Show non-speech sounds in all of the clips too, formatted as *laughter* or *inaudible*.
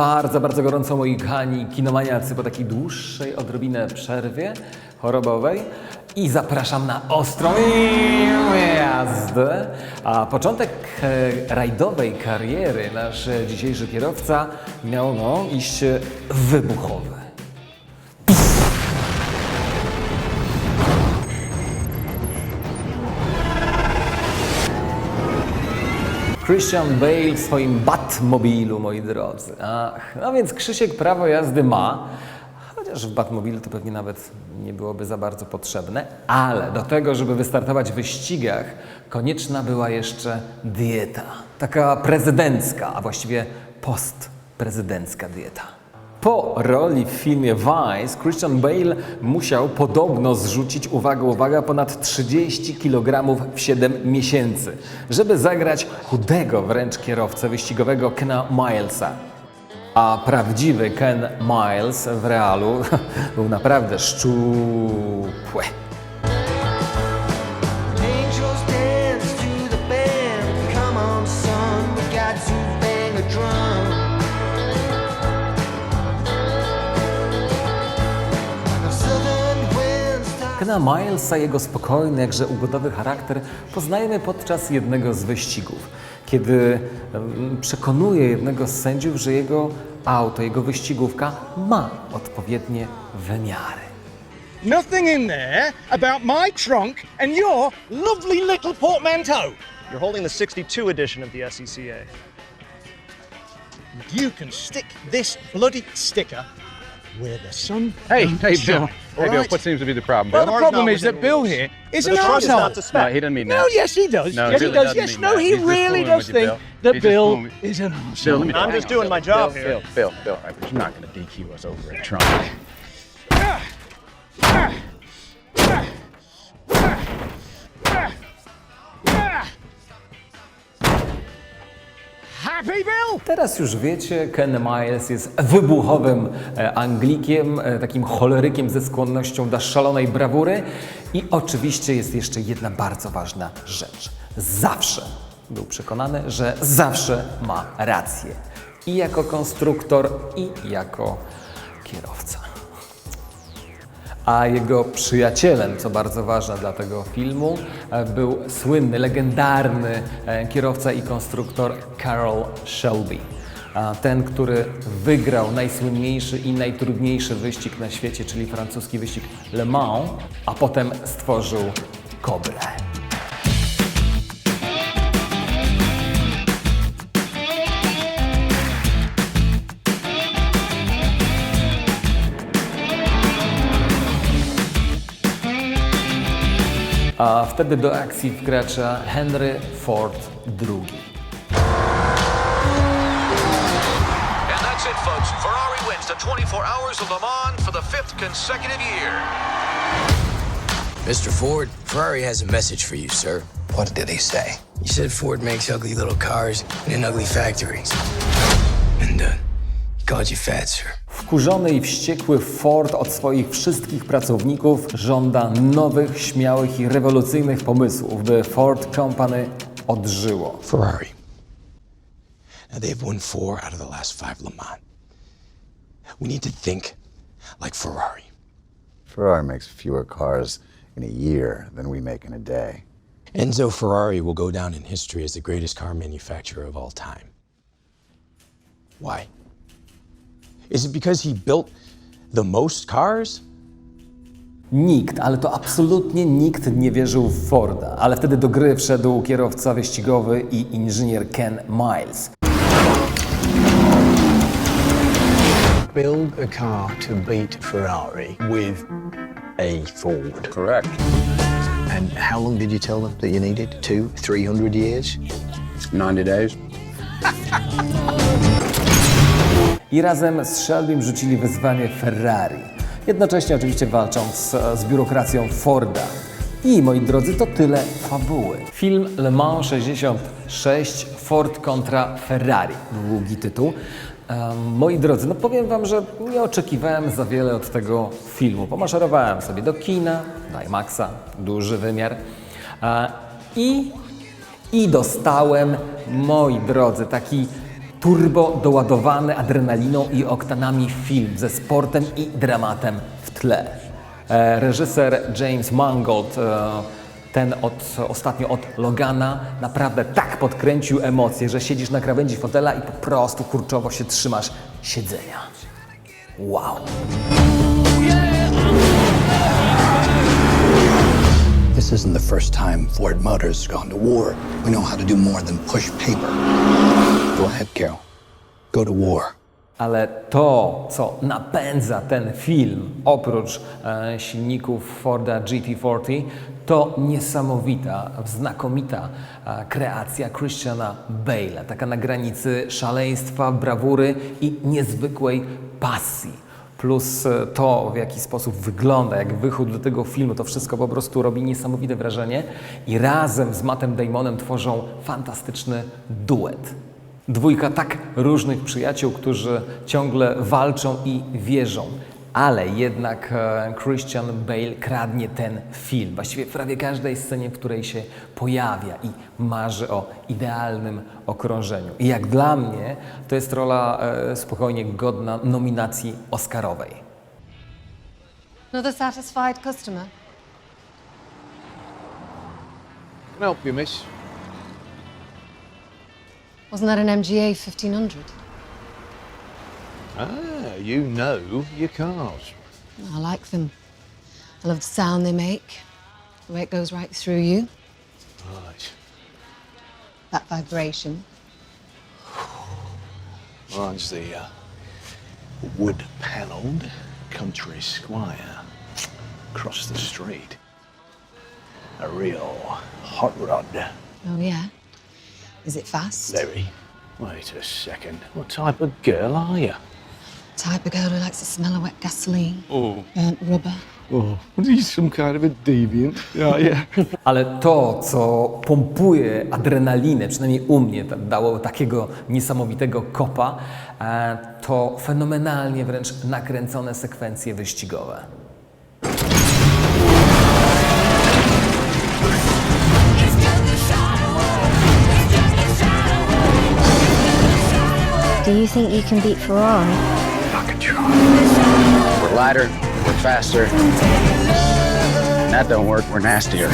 bardzo, bardzo gorąco, moi kochani kinomaniacy, po takiej dłuższej odrobinę przerwie chorobowej i zapraszam na ostrą jazdę. A początek e, rajdowej kariery nasz dzisiejszy kierowca miał no, iść wybuchowy. Christian Bale w swoim Batmobilu, moi drodzy. Ach, no więc Krzysiek prawo jazdy ma, chociaż w Batmobilu to pewnie nawet nie byłoby za bardzo potrzebne, ale do tego, żeby wystartować w wyścigach, konieczna była jeszcze dieta. Taka prezydencka, a właściwie postprezydencka dieta. Po roli w filmie Vice Christian Bale musiał podobno zrzucić, uwaga, uwaga, ponad 30 kg w 7 miesięcy, żeby zagrać chudego wręcz kierowcę wyścigowego Kena Milesa. A prawdziwy Ken Miles w realu *laughs* był naprawdę szczupły. Kena Milesa, jego spokojny, jakże ugodowy charakter poznajemy podczas jednego z wyścigów, kiedy przekonuje jednego z sędziów, że jego auto, jego wyścigówka ma odpowiednie wymiary. Nothing in there about my trunk and your lovely little portmanteau. You're holding the 62 edition of the SECA. You can stick this bloody sticker where the sun. Hey, don't hey, shine, Bill. Hey, Bill. What seems to be the problem, Well, Bill? the Car's problem not is that within Bill rules. here is The an trunk is asshole. not the spec. No, he didn't mean No, that. yes, he does. No, he yes, he really does. doesn't Yes, mean no, that. he He's just really fooling does with you, think Bill. that He's just Bill fooling with- is an Bill, asshole. let me I'm hang just on, doing Bill, my job Bill, here. Bill, Bill, Bill, all right, but you're not going to DQ us over a trunk. Teraz już wiecie, Ken Miles jest wybuchowym e, Anglikiem, e, takim cholerykiem ze skłonnością do szalonej brawury. I oczywiście jest jeszcze jedna bardzo ważna rzecz. Zawsze był przekonany, że zawsze ma rację. I jako konstruktor, i jako kierowca. A jego przyjacielem, co bardzo ważne dla tego filmu, e, był słynny, legendarny e, kierowca i konstruktor Carroll Shelby. Ten, który wygrał najsłynniejszy i najtrudniejszy wyścig na świecie, czyli francuski wyścig Le Mans, a potem stworzył Cobrę. A wtedy do akcji wkracza Henry Ford II. And that's it, folks. Ferrari wins the 24 Hours of Le Mans for the fifth consecutive year. Mr. Ford, Ferrari has a message for you, sir. What did he say? He said Ford makes ugly little cars in an ugly factory. And, uh, he called you fat, sir. Wkurzony i wściekły Ford od swoich wszystkich pracowników żąda nowych, śmiałych i rewolucyjnych pomysłów, by Ford Company odżyło. Ferrari. Now they've won four out of the last five Le Mans. We need to think like Ferrari. Ferrari makes fewer cars in a year than we make in a day. Enzo Ferrari will go down in history as the greatest car manufacturer of all time. Why? Is it because he built the most cars? Nikt, ale to absolutnie nikt nie wierzył w Forda, ale wtedy do gry wszedł kierowca wyścigowy i inżynier Ken Miles. Build a car to beat Ferrari with a Ford. Correct. And how long did you tell them that you needed? Two, three hundred years? 90 days. *laughs* I razem z Shelbym rzucili wyzwanie Ferrari. Jednocześnie oczywiście walcząc z biurokracją Forda. I moi drodzy, to tyle fabuły. Film Le Mans 66 Ford kontra Ferrari. Długi tytuł. Moi drodzy, no powiem Wam, że nie oczekiwałem za wiele od tego filmu. Pomaszerowałem sobie do kina, do IMAXa, duży wymiar. E, I i dostałem, moi drodzy, taki turbo doładowany adrenaliną i oktanami film ze sportem i dramatem w tle. E, reżyser James Mangold, e, ten od, ostatnio od Logana, naprawdę tak podkręcił emocje, że siedzisz na krawędzi fotela i po prostu kurczowo się trzymasz siedzenia. Wow. This isn't the first time Ford Motors has gone to war. We know how to do more than push paper. Go ahead, Carol. Go to war. Ale to, co napędza ten film, oprócz e, silników Forda GT40, to niesamowita, znakomita e, kreacja Christiana Bale'a. Taka na granicy szaleństwa, brawury i niezwykłej pasji. Plus e, to, w jaki sposób wygląda, jak wychód do tego filmu, to wszystko po prostu robi niesamowite wrażenie. I razem z Mattem Damonem tworzą fantastyczny duet. Dwójka tak różnych przyjaciół, którzy ciągle walczą i wierzą. Ale jednak e, Christian Bale kradnie ten film. Właściwie w prawie każdej scenie, w której się pojawia i marzy o idealnym okrążeniu. I jak dla mnie to jest rola e, spokojnie godna nominacji Oscarowej. Another satisfied customer. Can I help you, miss? Wasn't that an MGA 1500? Ah, you know your cars. I like them. I love the sound they make, the way it goes right through you, Right. that vibration. Mine's the uh, wood panelled country squire across the street. A real hot rod. Oh, yeah? Is it fast? Very. Wait a second. What type of girl are you? Type of girl who likes the smell of wet gasoline, Oh, burnt rubber. oh, what are you, some kind of a deviant? Yeah, yeah. *laughs* Ale to, co pompuje adrenalinę, przynajmniej u mnie dało takiego niesamowitego kopa, e, to fenomenalnie wręcz nakręcone sekwencje wyścigowe. Do you think you can beat Ferrari? Fucking try. We're lighter, we're faster. When that don't work, we're nastier.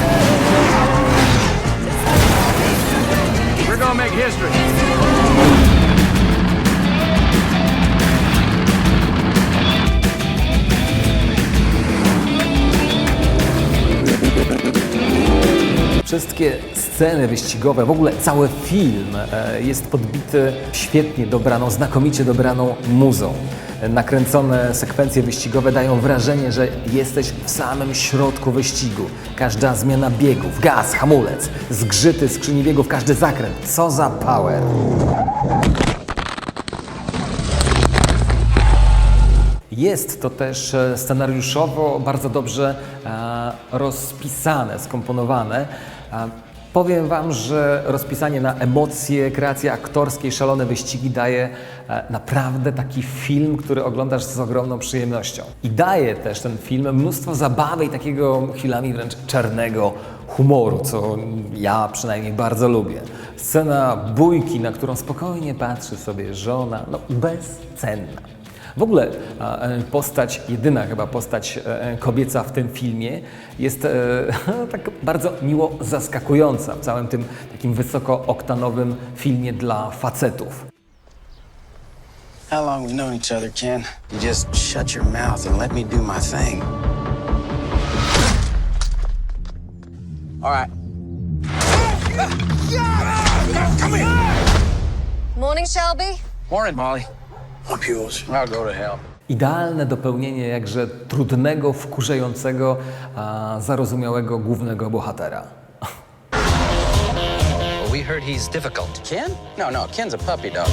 We're gonna make history. Wszystkie sceny wyścigowe, w ogóle cały film e, jest podbity świetnie dobraną, znakomicie dobraną muzą. Nakręcone sekwencje wyścigowe dają wrażenie, że jesteś w samym środku wyścigu. Każda zmiana biegów, gaz, hamulec, zgrzyty skrzyni biegów, każdy zakręt. Co za power! Jest to też e, scenariuszowo bardzo dobrze e, rozpisane, skomponowane. Powiem Wam, że rozpisanie na emocje, kreacje aktorskie, szalone wyścigi daje e, naprawdę taki film, który oglądasz z ogromną przyjemnością. I daje też ten film mnóstwo zabawy i takiego chwilami wręcz czarnego humoru, co ja przynajmniej bardzo lubię. Scena bójki, na którą spokojnie patrzy sobie żona, no bezcenna. W ogóle e, postać, jedyna chyba postać e, kobieca w tym filmie jest e, *laughs* tak bardzo miło zaskakująca w całym tym takim wysokooktanowym filmie dla facetów. How long we known each other, Ken? You just shut your mouth and let me do my thing. All right. Come here! Morning, Shelby. Morning, Molly. Up yours. I'll go to hell. Idealne dopełnienie jakże trudnego, wkurzającego, a zarozumiałego głównego bohatera. We heard he's difficult. Ken? No, no, Ken's a puppy dog.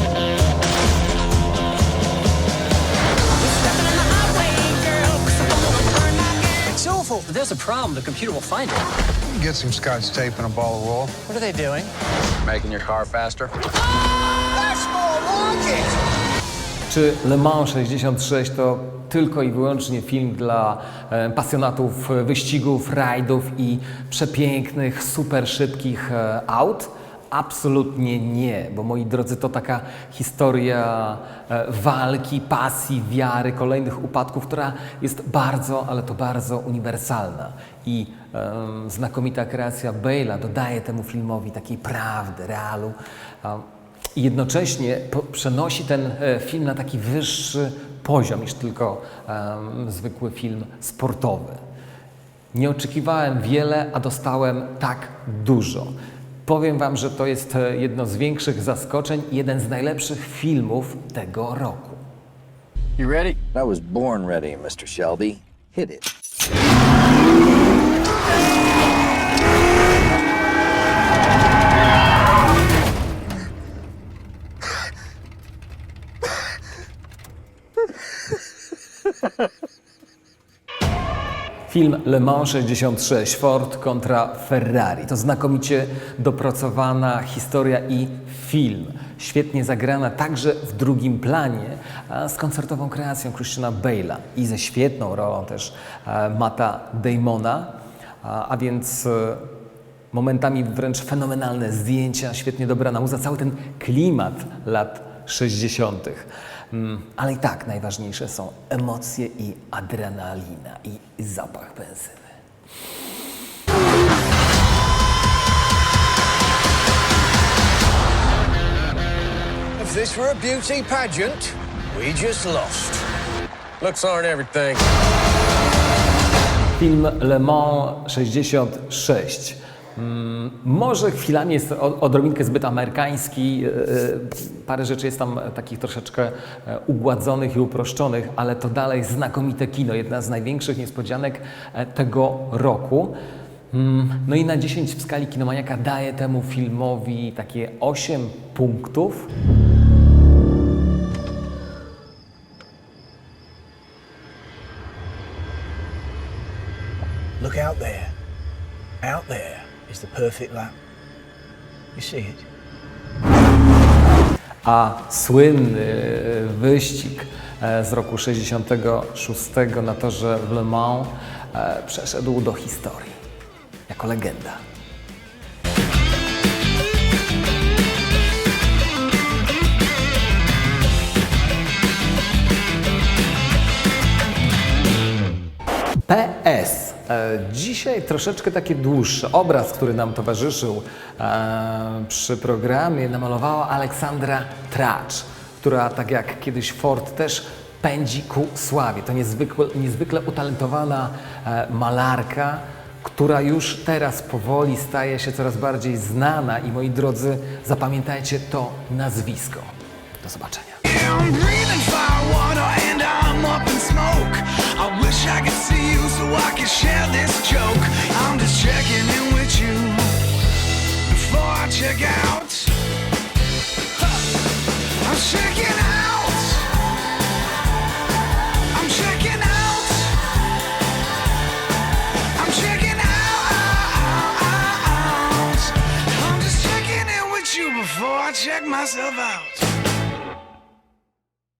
It's awful. There's a problem. The computer will find it. Get some scotch tape and a ball of wool. What are they doing? Making your car faster. Czy Le Mans 66 to tylko i wyłącznie film dla e, pasjonatów wyścigów, rajdów i przepięknych, super szybkich e, aut? Absolutnie nie, bo moi drodzy, to taka historia e, walki, pasji, wiary, kolejnych upadków, która jest bardzo, ale to bardzo uniwersalna. I em, znakomita kreacja Bale'a dodaje temu filmowi takiej prawdy, realu. A, i jednocześnie przenosi ten e, film na taki wyższy poziom niż tylko em, zwykły film sportowy. Nie oczekiwałem wiele, a dostałem tak dużo. Powiem Wam, że to jest e, jedno z większych zaskoczeń i jeden z najlepszych filmów tego roku. You ready? I was born ready, Mr. Shelby. Hit it. Film Le Mans 66 Ford kontra Ferrari. To znakomicie dopracowana historia i film. Świetnie zagrana także w drugim planie z koncertową kreacją Christiana Bale'a i ze świetną rolą też e, Mata Damona, a, a więc e, momentami wręcz fenomenalne zdjęcia, świetnie dobrana muza, cały ten klimat lat 60. Mm, Ale i tak najważniejsze są emocje i adrenalina i zapach benzyny. If this were a beauty pageant, we just lost. Looks aren't everything. Film Le Mans 66. Mm, Może chwilami jest odrobinkę zbyt amerykański, e, e, parę rzeczy jest tam takich troszeczkę e, ugładzonych i uproszczonych, ale to dalej znakomite kino, jedna z największych niespodzianek tego roku. Mm, No i na 10 w skali kinomaniaka daje temu filmowi takie 8 punktów. Look out there. The perfect lap. You see it? a słynny wyścig e, z roku 66 na torze w Le Mans e, przeszedł do historii jako legenda. Dzisiaj troszeczkę taki dłuższy obraz, który nam towarzyszył e, przy programie, namalowała Aleksandra Tracz, która tak jak kiedyś Ford też pędzi ku sławie. To niezwykle, niezwykle utalentowana e, malarka, która już teraz powoli staje się coraz bardziej znana i moi drodzy, zapamiętajcie to nazwisko. Do zobaczenia. I could share this joke. I'm just checking in with you before I check out. I'm checking out. I'm checking out. I'm checking out. I'm just checking in with you before I check myself out.